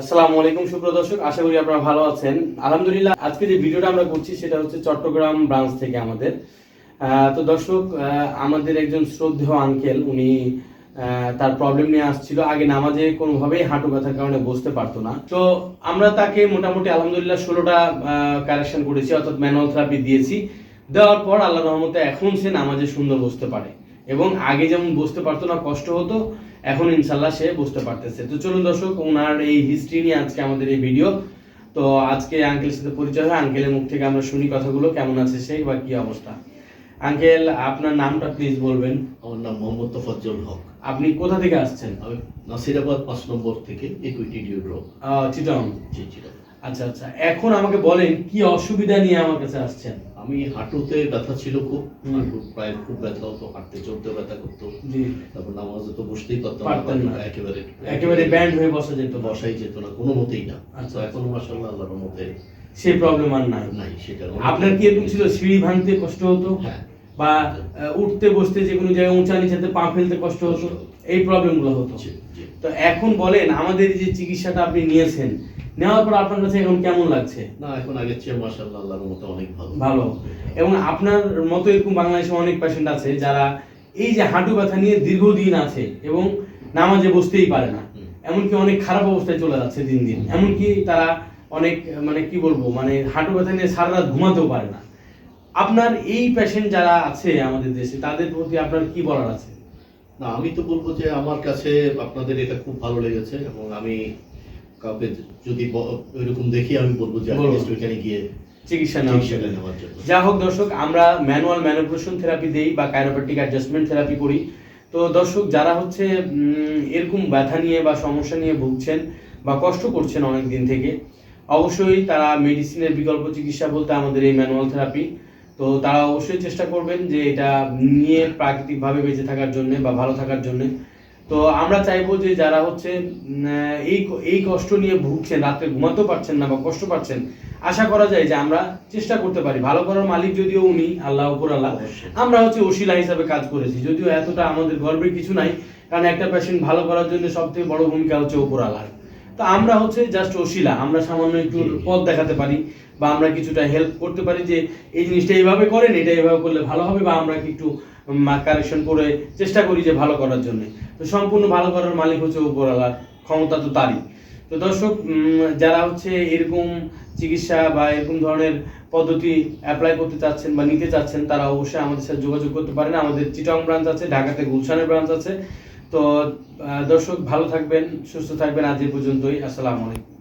আসসালামু আলাইকুম, সুপ্রিয় দর্শক, আশা করি আপনারা ভালো আছেন। আলহামদুলিল্লাহ, আজকে যে ভিডিওটা আমরা করছি সেটা হচ্ছে চট্টগ্রাম ব্রাঞ্চ থেকে আমাদের। তো দর্শক আমাদের একজন শ্রদ্ধেয় আঙ্কেল উনি তার প্রবলেম নিয়ে আসছিল। আগে নামাজে কোনোভাবেই হাঁটু ব্যথার কারণে বসতে পারতো না। তো আমরা তাকে মোটামুটি আলহামদুলিল্লাহ ষোলোটা কারেকশন করেছি, অর্থাৎ ম্যানুয়াল দিয়েছি। দেওয়ার পর আল্লাহ রহমতে এখন সে নামাজে সুন্দর বসতে পারে। এবং আগে যেমন বসতে পারতো না, কষ্ট হতো এখন ইনশাল্লাহ সে বুঝতে পারতেছে। তো চলুন দর্শক ওনার এই হিস্ট্রি নিয়ে আজকে আমাদের এই ভিডিও তো আজকে আঙ্কেলের সাথে পরিচয় হয়। আঙ্কেলের মুখ থেকে আমরা শুনি কথাগুলো কেমন আছে সে বা কি অবস্থা? আঙ্কেল আপনার নামটা প্লিজ বলবেন। আমার নাম মোহাম্মদ তোফাজ্জল হক। আপনি কোথা থেকে আসছেন? আমি নাসিরাবাদ পাঁচ নম্বর থেকে ইকুইটি ডিউ রোড চিটং জি চিরাং। আচ্ছা আচ্ছা। এখন আমাকে বলেন কি অসুবিধা নিয়ে আমার কাছে আসছেন? আমি হাঁটুতে ব্যথা ছিল খুব প্রায় খুব ব্যথা হতো হাঁটতে চলতে ব্যথা করতো। তারপর নামাজে তো বসতেই পারতাম না। একেবারে একেবারে ব্যান্ড হয়ে বসা যেত বসাই যেত না কোনো মতেই না। আচ্ছা। এখন মাসাল্লাহ আল্লাহর মতে সেই প্রবলেম আর নাই। নাই সেটা আপনার কি এরকম ছিল সিঁড়ি ভাঙতে কষ্ট হতো? হ্যাঁ। বা উঠতে বসতে যে কোনো জায়গায় উঁচা নিচেতে পা ফেলতে কষ্ট হতো। এই প্রবলেমগুলো হতো। তো এখন বলেন আমাদের যে চিকিৎসাটা আপনি নিয়েছেন নেওয়ার পর আপনার কাছে এখন কেমন লাগছে? না এখন আগের চেয়ে মাসাল্লাহ আল্লাহর মতে অনেক ভালো। ভালো। এবং আপনার মতো এরকম বাংলাদেশে অনেক পেশেন্ট আছে যারা এই যে হাঁটু ব্যথা নিয়ে দীর্ঘদিন আছে এবং নামাজে বসতেই পারে না। এমনকি অনেক খারাপ অবস্থায় চলে যাচ্ছে দিন দিন। এমনকি তারা অনেক মানে কি বলব মানে হাঁটু ব্যথা নিয়ে সারা রাত ঘুমাতেও পারে না। আপনার এই পেশেন্ট যারা আছে আমাদের দেশে তাদের প্রতি আপনার কি বলার আছে? না আমি তো বলব যে আমার কাছে আপনাদের এটা খুব ভালো লেগেছে এবং আমি কাউকে যদি ওইরকম দেখি আমি বলব যে ওইখানে গিয়ে চিকিৎসা নেওয়ার জন্য। যা হোক দর্শক আমরা ম্যানুয়াল ম্যানুপুলেশন থেরাপি দেই বা কাইরোপ্যাটিক অ্যাডজাস্টমেন্ট থেরাপি করি। তো দর্শক যারা হচ্ছে এরকম ব্যথা নিয়ে বা সমস্যা নিয়ে ভুগছেন বা কষ্ট করছেন অনেক দিন থেকে অবশ্যই তারা মেডিসিনের বিকল্প চিকিৎসা বলতে আমাদের এই ম্যানুয়াল থেরাপি তো তারা অবশ্যই চেষ্টা করবেন যে এটা নিয়ে প্রাকৃতিকভাবে বেঁচে থাকার জন্য বা ভালো থাকার জন্য। তো আমরা চাইব যে যারা হচ্ছে এই এই কষ্ট নিয়ে ভুগছেন রাতে ঘুমাতেও পারছেন না বা কষ্ট পাচ্ছেন আশা করা যায় যে আমরা চেষ্টা করতে পারি। ভালো করার মালিক যদিও উনি আল্লাহ উপর আল্লাহ। আমরা হচ্ছে ওসিলা হিসাবে কাজ করেছি যদিও এতটা আমাদের গর্বের কিছু নাই কারণ একটা পেশেন্ট ভালো করার জন্য সবথেকে বড় ভূমিকা হচ্ছে উপর আল্লাহর। তো আমরা হচ্ছে জাস্ট ওসিলা আমরা সামান্য একটু। পথ দেখাতে পারি বা আমরা কিছুটা হেল্প করতে পারি যে এই জিনিসটা এইভাবে করেন এটা এইভাবে করলে ভালো হবে বা আমরা কি একটু কারেকশন করে চেষ্টা করি যে ভালো করার জন্য। তো সম্পূর্ণ ভালো করার মালিক হচ্ছে উপর ক্ষমতা তো তারই। তো দর্শক যারা হচ্ছে এরকম চিকিৎসা বা এরকম ধরনের পদ্ধতি অ্যাপ্লাই করতে চাচ্ছেন বা নিতে চাচ্ছেন তারা অবশ্যই আমাদের সাথে যোগাযোগ করতে পারেন। আমাদের চিটং ব্রাঞ্চ আছে ঢাকাতে গুলশানের ব্রাঞ্চ আছে। তো দর্শক ভালো থাকবেন সুস্থ থাকবেন আজ পর্যন্তই। আসসালামু আলাইকুম।